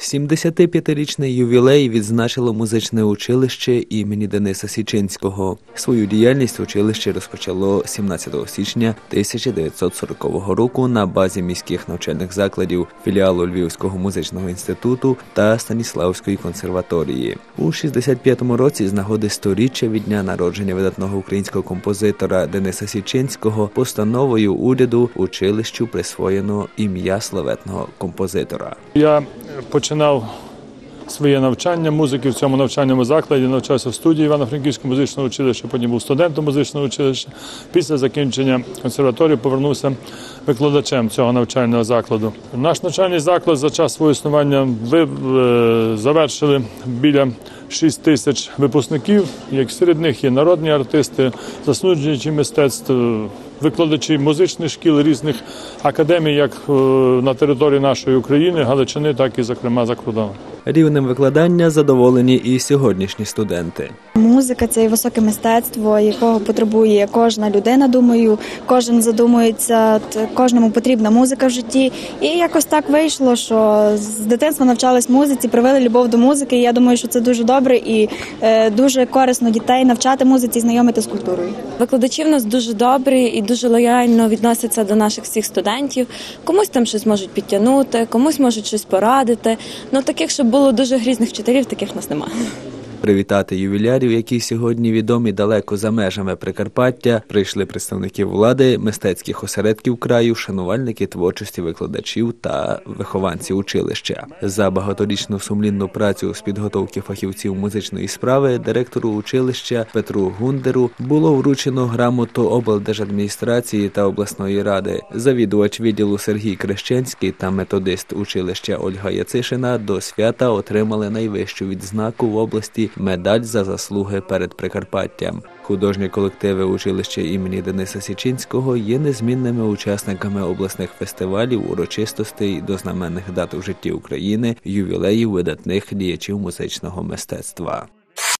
75-річний ювілей відзначило музичне училище імені Дениса Січинського. Свою діяльність училище розпочало 17 січня 1940 року на базі міських навчальних закладів філіалу Львівського музичного інституту та Станіславської консерваторії. У 65-му році з нагоди сторіччя від дня народження видатного українського композитора Дениса Січинського постановою уряду училищу присвоєно ім'я славетного композитора. Я починав своє навчання музики в цьому навчальному закладі, навчався в студії Івано-Франківського музичного училища, потім був студентом музичного училища. Після закінчення консерваторії повернувся викладачем цього навчального закладу. Наш навчальний заклад за час свого існування ви е, завершили біля 6 тисяч випускників, як серед них є народні артисти, засуджуючі мистецтв, викладачі музичних шкіл різних академій, як е, на території нашої України, Галичини, так і зокрема за кордоном. Рівнем викладання задоволені і сьогоднішні студенти. Музика це і високе мистецтво, якого потребує кожна людина. Думаю, кожен задумується, кожному потрібна музика в житті. І якось так вийшло, що з дитинства навчались музиці, привели любов до музики. І я думаю, що це дуже добре і е, дуже корисно дітей навчати музиці, знайомити з культурою. Викладачі в нас дуже добрі і дуже лояльно відносяться до наших всіх студентів. Комусь там щось можуть підтягнути, комусь можуть щось порадити. Ну таких, щоб було дуже грізних вчителів, таких в нас немає. Привітати ювілярів, які сьогодні відомі далеко за межами Прикарпаття, прийшли представники влади, мистецьких осередків краю, шанувальники творчості викладачів та вихованці училища. За багаторічну сумлінну працю з підготовки фахівців музичної справи директору училища Петру Гундеру було вручено грамоту облдержадміністрації та обласної ради. Завідувач відділу Сергій Крещенський та методист училища Ольга Яцишина до свята отримали найвищу відзнаку в області медаль за заслуги перед Прикарпаттям. Художні колективи училища імені Дениса Січинського є незмінними учасниками обласних фестивалів, урочистостей до знаменних дат у житті України, ювілеїв видатних діячів музичного мистецтва.